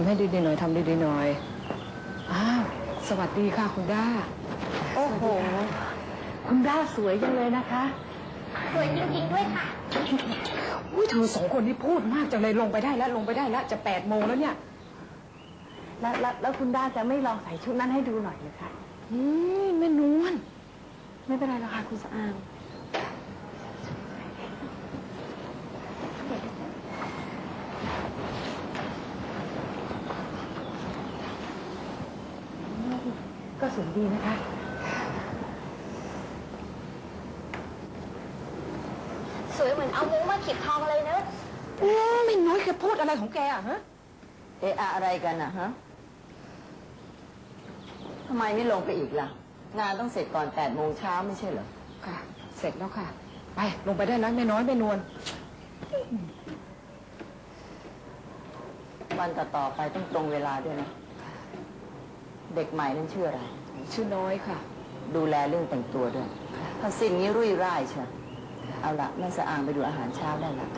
ทำให้ดีๆหน่อยทำดีๆหน่อย อ้าว สวัสดีค่ะคุณด้า โอ้โห คุณด้าสวยจังเลยนะคะ สวยจริงๆด้วยค่ะ อุ้ยเธอสองคนนี่พูดมากจังเลยลงไปได้แล้วลงไปได้แล้วจะแปดโมงแล้วเนี่ย แล้วแล้วแล้วคุณด้าจะไม่ลองใส่ชุดนั้นให้ดูหน่อยเลยคะอืมแม่นวลไม่เป็นไรหรอกค่ะคุณสะอาง ก็สวย ดีนะคะ สวยเหมือนเอามุ้งมาขีดทองเลยเนอะโอ้แม่น้อยแกพูดอะไรของแกอะฮะ เอะอะอะไรกันนะฮะทำไมไม่ลงไปอีกล่ะ งานต้องเสร็จก่อนแปดโมงเช้าไม่ใช่เหรอ ค่ะ เสร็จแล้วค่ะ ไปลงไปได้แล้วแม่น้อยแม่นวล วันต่อต่อๆไปต้องตรงเวลาด้วยนะ เด็กใหม่นั่นชื่ออะไร ชื่อน้อยค่ะ ดูแลเรื่องแต่งตัวด้วยถ้าสิ่งนี้รุ่ยร่ายเชียวเอาละแม่สะอางไปดูอาหารเช้าได้ละ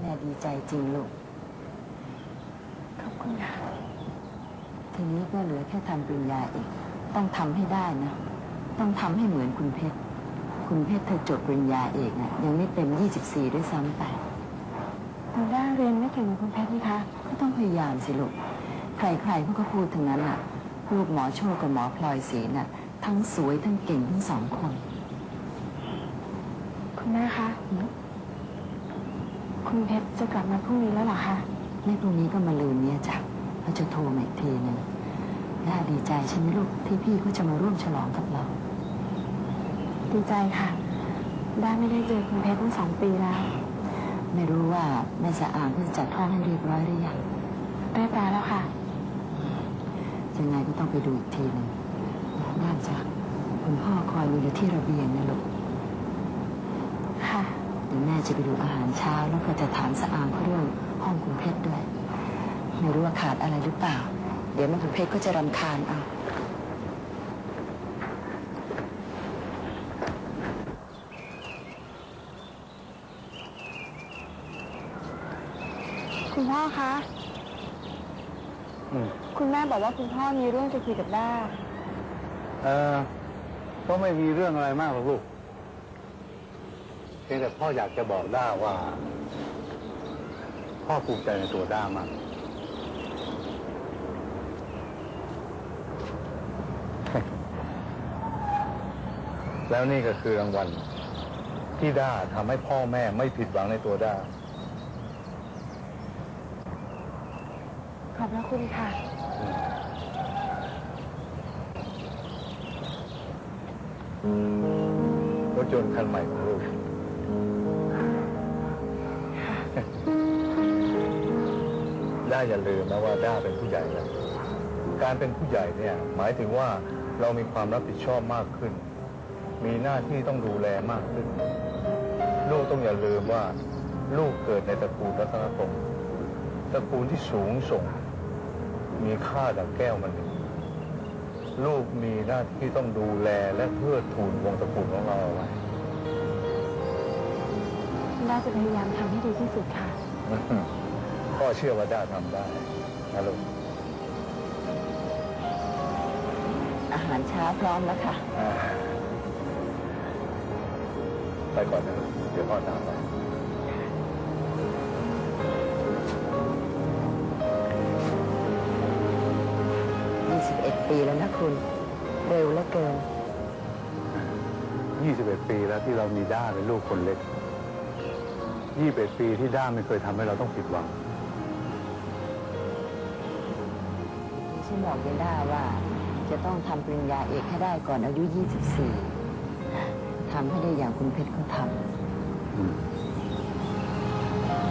แม่ดีใจจริงลูก ขอบคุณค่ะ ทีนี้ก็เหลือแค่ทำปริญญาเองต้องทำให้ได้นะ ต้องทำให้เหมือนคุณเพชร คุณเพชรเธอจบปริญญาเอกนะยังไม่เต็ม 24 ด้วยซ้ำไป คุณด้าเรียนไม่เก่งเหมือนคุณเพชรนี่คะ ก็ต้องพยายามสิลูก ใครๆเขาก็พูดทั้งนั้นอะ ลูกหมอโชคกับหมอพลอยศรีน่ะ ทั้งสวยทั้งเก่งทั้งสองคน คุณแม่คะ คุณเพชรจะกลับมาพรุ่งนี้แล้วเหรอคะ ในพรุ่งนี้ก็มาลืนเนี้ยจ้ะเราจะโทรมาอีกทีหนึงน่าดีใจใช่ไหมลูกที่พี่เขาจะมาร่วมฉลองกับเรา ดีใจค่ะ ด้าไม่ได้เจอคุณเพชรตั้งสองปีแล้ว ไม่รู้ว่าแม่สะอางเพิ่งจัดห้องให้เรียบร้อยหรือยังเรียบร้อยแล้วค่ะ ยังไงก็ต้องไปดูอีกทีหนึ่งน่าจะคุณพ่อคอยดูอยู่ที่ระเบียงนะลูก ค่ะเดี๋ยวแม่จะไปดูอาหารเช้าแล้วก็จะถามสะอางเขาเรื่องห้องคุณเพชรด้วย ไม่รู้ว่าขาดอะไรหรือเปล่า เดี๋ยวแม่คุณเพชรก็จะรำคาญเอา คุณพ่อคะ อืมคุณแม่บอกว่าคุณพ่อมีเรื่องจะคุยกับด้าเออก็ไม่มีเรื่องอะไรมากหรอกลูกเพียงแต่พ่ออยากจะบอกด้าว่า พ่อภูมิใจในตัวด้ามาก แล้วนี่ก็คือรางวัลที่ด้าทำให้พ่อแม่ไม่ผิดหวังในตัวด้า ขอบพ ระคุณค่ะ รถยนต์คันใหม่ของลูก ด้าอย่าลืมนะว่าด้าเป็นผู้ใหญ่แล้วการเป็นผู้ใหญ่เนี่ย หมายถึงว่าเรามีความรับผิดชอบมากขึ้น มีหน้าที่ต้องดูแลมากขึ้น ลูกต้องอย่าลืมว่า ลูกเกิดในตระกูลรัตนพงศ์ตระกูลที่สูงส่ง มีค่าดังแก้วมันนีลูกมีหน้าที่ต้องดูแลและเพื่อทูนวงตระกูลของเราเอาไว้ด้าจะพยายามทำให้ดีที่สุดค่ะ พ่อเชื่อว่าด้าทำได้นะลูกอาหารเช้าพร้อมแล้วค่ะอ่าไปก่อนนะลูกเดี๋ยวพ่อตามไป 21 ปีแล้วนะคุณ เร็วเหลือเกิน 21 ปีแล้วที่เรามีด้าเป็นลูกคนเล็ก 21 ปีที่ด้าไม่เคยทำให้เราต้องผิดหวัง ฉันบอกยายด้าว่าจะต้องทำปริญญาเอกให้ได้ก่อนอายุ 24 ทำให้ได้อย่างคุณเพชรเขาทอืม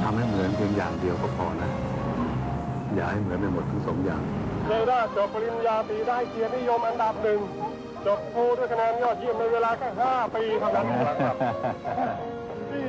ทำให้เหมือนเพียงอย่างเดียวก็พอนะ อย่าให้เหมือนไปหมดทั้งสองอย่าง เรด้าจบปริญญาตรีได้เกียรตินิยมอันดับหนึ่งจบโทด้วยคะแนนยอดเยี่ยมในเวลาแค่5ปีเท่านั้นเองครับที่